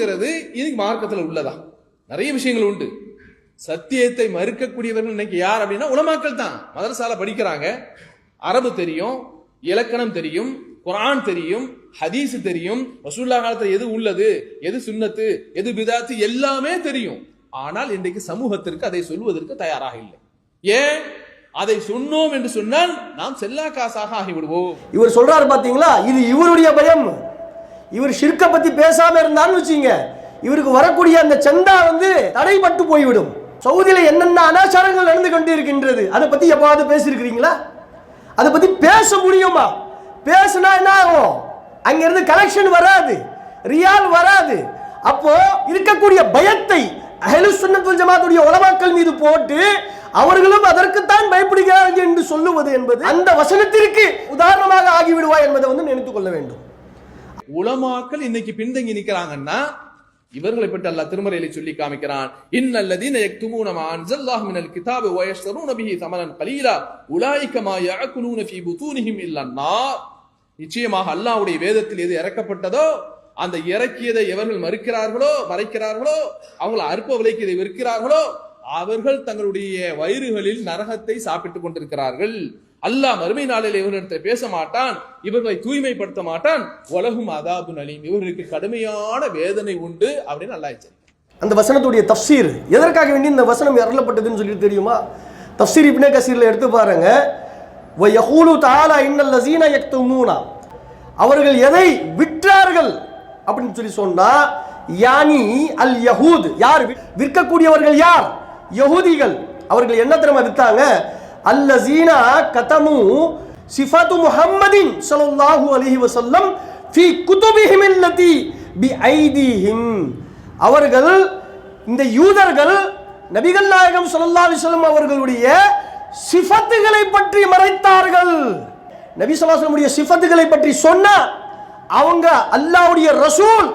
மறுப்புங்கிறது இன்னைக்கு மார்க்கத்தில் உள்ளதா? நிறைய விஷயங்கள் உண்டு. சத்தியத்தை மறுக்கக்கூடியவர்கள் இன்னைக்கு யார் அப்படின்னா உலமாக்கள் தான். மதரசால படிக்கிறாங்க. அரபு தெரியும் இலக்கணம் தெரியும் குரான் தெரியும் ஹதீஸ் தெரியும் ரசூல்லா காலத்தில் எது உள்ளது எது சுண்ணத்து எது பிதாத்து எல்லாமே தெரியும். ஆனால் இன்றைக்கு சமூகத்திற்கு அதை சொல்வதற்கு தயாராக இல்லை. ஏன்? அதை சொன்னோம் என்று சொன்னால் நாம் செல்லா காசாக ஆகிவிடுவோம். இவர் சொல்றாரு பாத்தீங்களா? இது இவருடைய பயம். இவர் ஷிர்கை பற்றி பேசாமல் இருந்தான்னு வச்சுங்க இவருக்கு வரக்கூடிய அந்த சந்தா வந்து தடைப்பட்டு போய்விடும். சவுதியில் என்னென்ன அனாச்சாரங்கள் நடந்து கொண்டு இருக்கின்றது அதை பற்றி எப்போவாவது பேசியிருக்கிறீங்களா? அதை பற்றி பேச முடியுமா? பேசினா என்ன ஆகும்? அங்கிருந்து கலெக்ஷன் வராது ரியால் வராது. அப்போ இருக்கக்கூடிய பயத்தை அஹ்லு சுன்னத்துல் ஜமாத்துடைய உலமாக்கள் மீது போட்டு அவர்களும் அதற்குத்தான் பயப்படுகிறார்கள் என்று சொல்லுவது என்பது அந்த வசனத்திற்கு உதாரணமாக ஆகிவிடுவா என்பதை வந்து நினைத்துக் கொள்ள வேண்டும். உலமாக்கள் இன்னைக்கு பின்தங்கி நிக்கிறாங்கன்னா இவர்களை பற்றி அல்லாஹ் திருமறையில சொல்லி காமிக்கிறான். இன்னல்லதீன யக்துமூன மா அன்ஸல்லாஹு மினல் கிதாபி வ யஷ்தரூன பிஹி தமனன் கலீலா. உலாயிக மா யஅகுலூன ஃபீ புதூனிஹிம் இல்லன்னா நிச்சயமாக அல்லாஹ்வுடைய வேதத்தில் எது இறக்கப்பட்டதோ அந்த இறக்கியதை எவர்கள் மறுக்கிறார்களோ மறைக்கிறார்களோ அவங்களை அற்ப விலைக்கு இதை விற்கிறார்களோ அவர்கள் தங்களுடைய வயிறுகளில் நரகத்தை சாப்பிட்டுக் கொண்டிருக்கிறார்கள். அல்லாஹ் மறுமை நாளில் இவர்களிடத்தில் பேச மாட்டான் இவர்களை தூய்மைப்படுத்த மாட்டான். உலகும் அதாபு நலீம் இவர்களுக்கு கடுமையான வேதனை உண்டு அப்படின்னு அல்லாஹ் அந்த வசனத்துடைய தப்சீர் எதற்காக வேண்டி இந்த வசனம் இறலப்பட்டதுன்னு சொல்லிட்டு தெரியுமா? தப்சீர் இப்னே கசீரில் எடுத்து பாருங்க. வ தாலா தஆலா இன்னல் லஸீன யக்துமூனா. அவர்கள் எதை விற்றார்கள் அப்படின்னு சொல்லி சொன்னா யானி அல் யஹூத். யார்? விற்கக்கூடியவர்கள் யார்? யஹூதிகள். அவர்கள் என்ன திறமை விற்றாங்க அல்லசீனா கதமு சிஃபத்து முஹம்மதின் ஸல்லல்லாஹு அலிஹி வசல்லம் ஃபி குதுபிஹிம் அல்லதி பி ஐதீஹிம் அவர்கள் இந்த யூதர்கள் நபிகள் நாயகம் ஸல்லல்லாஹு அலைஹி அவர்களுடைய சிஃபத்துகளை பற்றி மறைத்தார்கள். நபி ஸல்லல்லாஹு சிஃபத்துகளை பற்றி சொன்னா அவங்க அல்லாவுடைய ரசூல்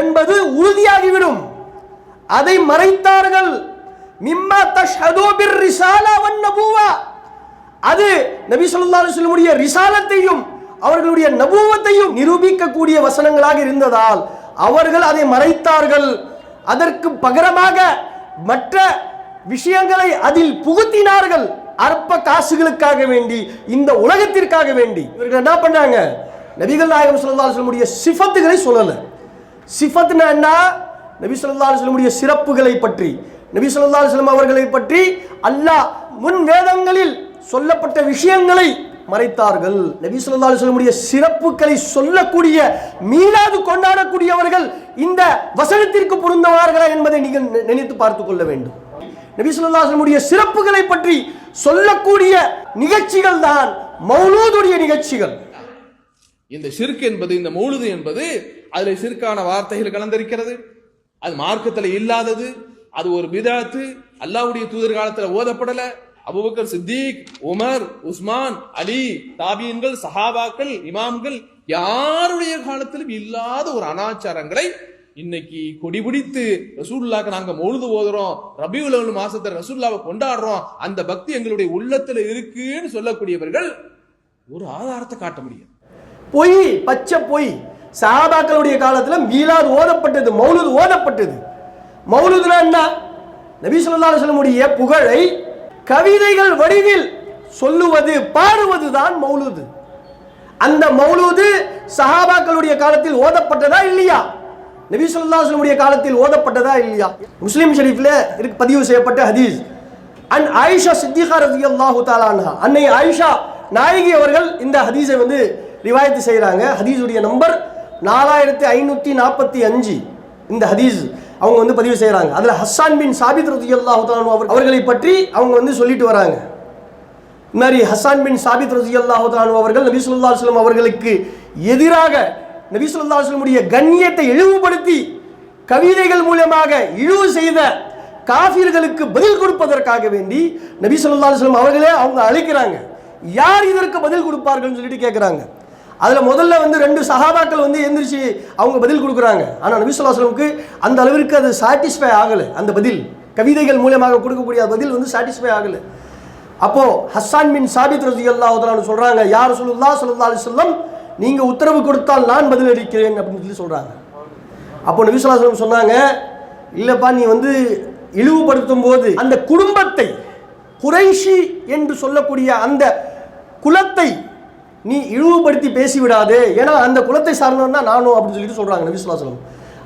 என்பது உறுதியாகிவிடும். அதை மறைத்தார்கள். மிம்மா தஷ்ஹது பிர் அது நபி ஸல்லல்லாஹு அலைஹி ரிசாலத்தையும் அவர்களுடைய நபூவத்தையும் நிரூபிக்கக்கூடிய வசனங்களாக இருந்ததால் அவர்கள் அதை மறைத்தார்கள். அதற்கு பகரமாக மற்ற விஷயங்களை அதில் புகுத்தினார்கள். அற்ப காசுகளுக்காக வேண்டி இந்த உலகத்திற்காக வேண்டி. இவர்கள் என்ன பண்ணாங்க? நபிகள் நாயகம் ஸல்லல்லாஹு அலைஹி சிஃபத்துகளை சொல்லல. சிஃபத்னா என்ன? நபி ஸல்லல்லாஹு அலைஹி வஸல்லமுடைய சிறப்புகளை பற்றி. நபி ஸல்லல்லாஹு அலைஹி அவர்களை பற்றி அல்லாஹ் முன் வேதங்களில் சொல்லப்பட்ட விஷயங்களை மறைத்தார்கள். நபி சொல்லா அலைஹி சிறப்புகளை சொல்லக்கூடிய மீளாது கொண்டாடக்கூடியவர்கள் இந்த வசனத்திற்கு பொருந்தவார்களா என்பதை நீங்கள் நினைத்து பார்த்துக் கொள்ள வேண்டும். நபி சொல்லா அலைஹி சிறப்புகளை பற்றி சொல்லக்கூடிய நிகழ்ச்சிகள் தான் மௌலூதுடைய நிகழ்ச்சிகள். இந்த சிற்கு என்பது இந்த மௌலுது என்பது அதில் சிறுக்கான வார்த்தைகள் கலந்திருக்கிறது. அது மார்க்கத்தில் இல்லாதது அது ஒரு விதத்து அல்லாவுடைய தூதர் காலத்தில் ஓதப்படலை. Abu Bakr Siddiq Umar Uthman Ali தாபியன்கள் சஹாபாக்கள் இமாம்கள் யாருடைய காலத்திலும் இல்லாத ஒரு அனாச்சாரங்களை இன்னைக்கு கொடி பிடித்து ரசூல்லாக்கு நாங்க மௌலுது ஓதுறோம் ரபியுல் மாசத்துல ரசூல்லாவை கொண்டாடுறோம் அந்த பக்தி எங்களுடைய உள்ளத்துல இருக்குன்னு சொல்லக்கூடியவர்கள் ஒரு ஆதாரத்தை காட்ட முடியும் பொய் பச்சை பொய் சஹாபாக்களுடைய காலத்தில் மீலாது ஓதப்பட்டது மௌலுது ஓதப்பட்டது. மௌலுதுனா என்ன? நபி சொல்லா அலைஹி புகழை கவிதைகள் வடிவில் சொல்லுவது பாடுவது தான் மௌலூது. அந்த மௌலூது சஹாபாக்களுடைய காலத்தில் ஓதப்பட்டதா இல்லையா? நபி ஸல்லல்லாஹு காலத்தில் ஓதப்பட்டதா இல்லையா? முஸ்லீம் ஷரீஃப்ல இருக்கு பதிவு செய்யப்பட்ட ஹதீஸ். அண்ட் ஆயிஷா சித்திகா ரதி அல்லாஹு அன்ஹா. அன்னை ஆயிஷா நாயகி அவர்கள் இந்த ஹதீஸை வந்து ரிவாயத்து செய்கிறாங்க ஹதீஸுடைய நம்பர் நாலாயிரத்தி ஐநூற்றி நாற்பத்தி அஞ்சு. இந்த ஹதீஸ். அவங்க வந்து பதிவு செய்கிறாங்க அதில் ஹஸ்ஸான் பின் சாபித் ரதி தஆலா அவர் அவர்களை பற்றி அவங்க வந்து சொல்லிட்டு வராங்க. இந்த மாதிரி ஹசான் பின் சாபித் ரதி தஆலா அவர்கள் நபி சொல்லா அலைஹி அவர்களுக்கு எதிராக நபி சொல்லா அலைஹி கண்ணியத்தை இழிவுபடுத்தி கவிதைகள் மூலமாக இழிவு செய்த காஃபிர்களுக்கு பதில் கொடுப்பதற்காக வேண்டி நபி சொல்லா அலைஹி அவர்களே அவங்க அழைக்கிறாங்க. யார் இதற்கு பதில் கொடுப்பார்கள்னு சொல்லிட்டு கேட்குறாங்க அதில் முதல்ல வந்து ரெண்டு சகாபாக்கள் வந்து எந்திரிச்சு அவங்க பதில் கொடுக்குறாங்க. ஆனால் நபி அந்த அளவிற்கு அது சாட்டிஸ்ஃபை ஆகலை அந்த பதில். கவிதைகள் மூலமாக கொடுக்கக்கூடிய பதில் வந்து சாட்டிஸ்ஃபை ஆகலை. அப்போது ஹஸ்ஸான் பின் சாபித் ரலியல்லாஹு தஆலா சொல்கிறாங்க யார் சொல்லுல்லா சொல்லுல்லா அலி சொல்லம் நீங்கள் உத்தரவு கொடுத்தால் நான் பதில் அளிக்கிறேன் அப்படின்னு சொல்லி சொல்கிறாங்க அப்போ நபிசுல்லாஸ்லம் சொன்னாங்க இல்லைப்பா நீ வந்து இழிவுபடுத்தும் போது அந்த குடும்பத்தை குறைஷி என்று சொல்லக்கூடிய அந்த குலத்தை நீ இழிவுபடுத்தி பேசிவிடாதே. ஏன்னா அந்த குலத்தை சார்ந்தவன் தான் நானும் அப்படின்னு சொல்லிட்டு சொல்கிறாங்க நபிசுல்லாஸ்லம்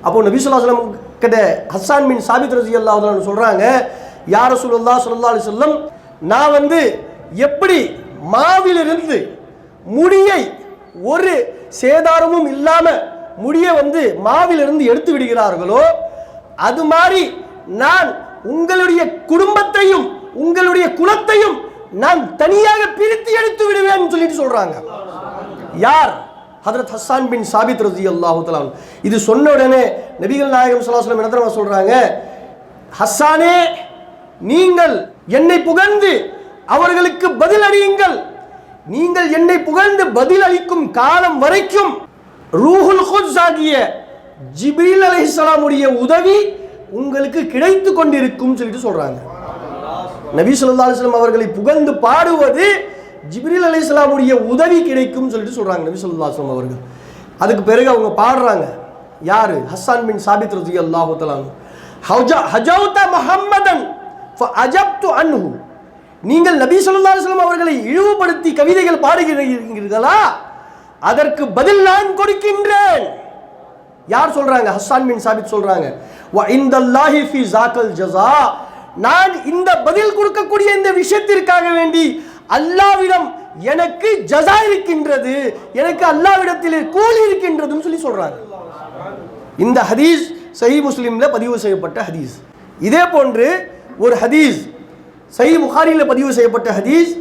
அப்போ நபிசுல்லாஸ்லம் கிட்ட ஹஸ்ஸான் பின் சாபித் ரசி அல்லாஹ் சொல்கிறாங்க யார ரசூலுல்லாஹ் ஸல்லல்லாஹு அலி வஸல்லம் நான் வந்து எப்படி மாவிலிருந்து முடியை ஒரு சேதாரமும் இல்லாமல் முடியை வந்து மாவிலிருந்து எடுத்து விடுகிறார்களோ அது மாதிரி நான் உங்களுடைய குடும்பத்தையும் உங்களுடைய குலத்தையும் நான் தனியாக பிரித்து எடுத்து விடுவேன் சொல்லிட்டு சொல்றாங்க. யார்? ஹதரத் ஹஸ்ஸான் பின் சாபித் ரதி அல்லாஹு இது சொன்ன உடனே நபிகள் நாயகம் ஸல்லல்லாஹு என்ன சொல்றாங்க? ஹஸ்ஸானே நீங்கள் என்னை புகழ்ந்து அவர்களுக்கு பதில் அளியுங்கள். நீங்கள் என்னை புகழ்ந்து பதில் அளிக்கும் காலம் வரைக்கும் ரூஹுல் குத்ஸ் ஆகிய ஜிப்ரீல் உடைய உதவி உங்களுக்கு கிடைத்து கொண்டிருக்கும் சொல்லிட்டு சொல்றாங்க. நபி சொல்லா அலிஸ்லாம் அவர்களை புகழ்ந்து பாடுவது ஜிப்ரில் அலி இஸ்லாமுடைய உதவி கிடைக்கும் சொல்லிட்டு சொல்றாங்க நபி சொல்லா அலைஹி அவர்கள். அதுக்கு பிறகு அவங்க பாடுறாங்க. யாரு? ஹஸ்ஸான் பின் சாபித் ரலியல்லாஹு தஆலா ஹஜா ஹஜௌத முஹம்மதன் ஃபஅஜப்து அன்ஹு. நீங்கள் நபி சொல்லா அலைஹி அவர்களை இழிவுபடுத்தி கவிதைகள் பாடுகிறீர்களா? அதற்கு பதில் நான் கொடுக்கின்றேன். யார் சொல்றாங்க? ஹஸ்ஸான் பின் சாபித் சொல்றாங்க. வ இந்தல்லாஹி ஃபி ஜாக்கல் ஜஸா. நான் இந்த பதில் கொடுக்கக்கூடிய இந்த விஷயத்திற்காக வேண்டி அல்லாவிடம் எனக்கு ஜசா இருக்கின்றது எனக்கு அல்லாவிடத்தில் கூலி இருக்கின்றதுன்னு சொல்லி சொல்றாங்க இந்த ஹதீஸ் சஹி முஸ்லீம்ல பதிவு செய்யப்பட்ட ஹதீஸ். இதே போன்று ஒரு ஹதீஸ் சஹி புகாரியில் பதிவு செய்யப்பட்ட ஹதீஸ்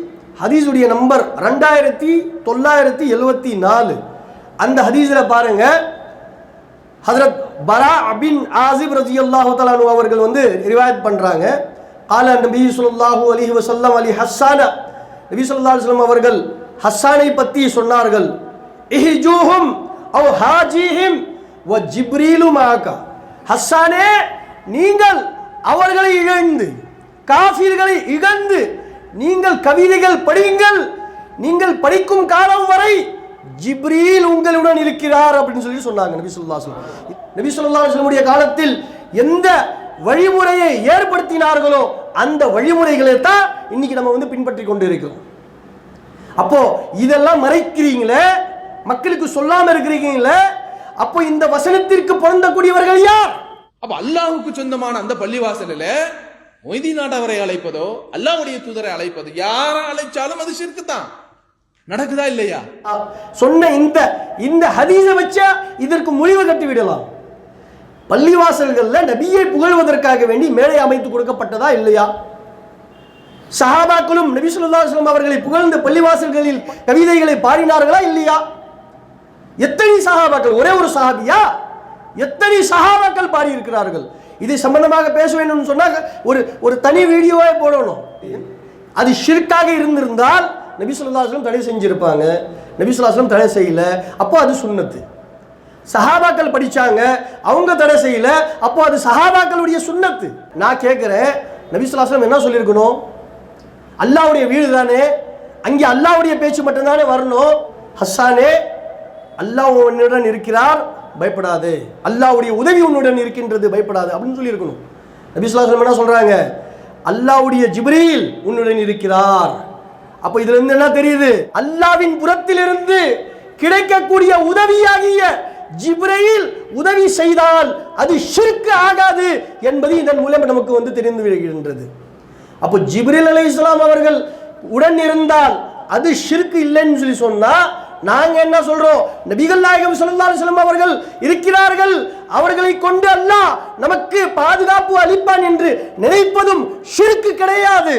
ஹதீஸுடைய நம்பர் ரெண்டாயிரத்தி தொள்ளாயிரத்தி எழுபத்தி நாலு. அந்த ஹதீஸில் பாருங்கள் ஹசரத் பரா அபின் ஆசிப் ரஜியல்லாஹு தலானு அவர்கள் வந்து ரிவாயத் பண்ணுறாங்க கால நபி ஸல்லல்லாஹு அலி வஸல்லம் அலி ஹஸ்ஸான நபி சொல்லா அலுவலம் அவர்கள் ஹஸ்ஸானை பற்றி சொன்னார்கள். இஹிஜூஹும் அவ் ஹாஜிஹிம் வ ஜிப்ரீலு மாகா. ஹஸ்ஸானே நீங்கள் அவர்களை இகழ்ந்து காஃபிர்களை இகழ்ந்து நீங்கள் கவிதைகள் படியுங்கள் நீங்கள் படிக்கும் காலம் வரை ஜிப்ரீல் உங்களுடன் இருக்கிறார் அப்படின்னு சொல்லி சொன்னாங்க நபி சொல்லா அலைஹி நபி சொல்லா சொல்லுடைய காலத்தில் எந்த வழிமுறையை ஏற்படுத்தினார்களோ அந்த வழிமுறைகளை தான் இன்னைக்கு நம்ம வந்து பின்பற்றி கொண்டு இருக்கிறோம் அப்போ இதெல்லாம் மறைக்கிறீங்களே? மக்களுக்கு சொல்லாம இருக்கிறீங்களே? அப்போ இந்த வசனத்திற்கு பொருந்தக்கூடியவர்கள் யார்? அப்ப அல்லாஹுக்கு சொந்தமான அந்த பள்ளிவாசலில் மொய்தீன் அவரை அழைப்பதோ அல்லாவுடைய தூதரை அழைப்பதோ யாரை அழைச்சாலும் அது சிறுக்கு தான். நடக்குதா இல்லையா? சொன்ன இந்த இந்த ஹதீஸை வச்சா இதற்கு முடிவு கட்டி விடலாம் பள்ளிவாசல்கள்ல நபியை புகழ்வதற்காக வேண்டி மேடை அமைத்து கொடுக்கப்பட்டதா இல்லையா? சஹாபாக்களும் நபி ஸல்லல்லாஹு அவர்களை புகழ்ந்து பள்ளிவாசல்களில் கவிதைகளை பாடினார்களா இல்லையா? எத்தனை சஹாபாக்கள் ஒரே ஒரு சஹாபியா? எத்தனை சஹாபாக்கள் பாடி இருக்கிறார்கள் இது சம்பந்தமாக பேச வேண்டும் சொன்னாங்க ஒரு ஒரு தனி வீடியோவே போடணும். அது ஷிர்காக இருந்திருந்தால் நபி சொல்லாஸ்லம் தடை செஞ்சுருப்பாங்க. நபி சொல்லாஸ்லம் தடை செய்யலை. அப்போ அது சுன்னத்து. சஹாபாக்கள் படித்தாங்க அவங்க தடை செய்யல. அப்போ அது சஹாபாக்களுடைய சுன்னத்து. நான் கேட்குறேன் நபி சொல்லாஸ்லம் என்ன சொல்லியிருக்கணும் அல்லாஹ்வுடைய வீடு தானே? அங்கே அல்லாஹ்வுடைய பேச்சு மட்டும்தானே வரணும்? ஹஸ்ஸானே அல்லாஹ் உன்னுடன் இருக்கிறார் பயப்படாது. அல்லாவுடைய உதவி உன்னுடன் இருக்கின்றது பயப்படாது. அப்படின்னு சொல்லியிருக்கணும். நபி சொல்லாஸ்லம் என்ன சொல்கிறாங்க அல்லாஹ்வுடைய ஜிப்ரீல் உன்னுடன் இருக்கிறார். அப்ப இதுல இருந்து என்ன தெரியுது? அல்லாவின் புறத்திலிருந்து கிடைக்கக்கூடிய உதவியாகிய ஜிப்ரையில் உதவி செய்தால் அது சிறுக்கு ஆகாது என்பது இதன் மூலம் நமக்கு வந்து தெரிந்து விடுகின்றது. அப்போ ஜிப்ரில் அலி இஸ்லாம் அவர்கள் உடன் இருந்தால் அது சிறுக்கு இல்லைன்னு சொல்லி சொன்னா நாங்க என்ன சொல்றோம்? நபிகள் நாயகம் ஸல்லல்லாஹு செல்லும் அவர்கள் இருக்கிறார்கள். அவர்களை கொண்டு அல்லாஹ் நமக்கு பாதுகாப்பு அளிப்பான் என்று நினைப்பதும் ஷிர்க் கிடையாது.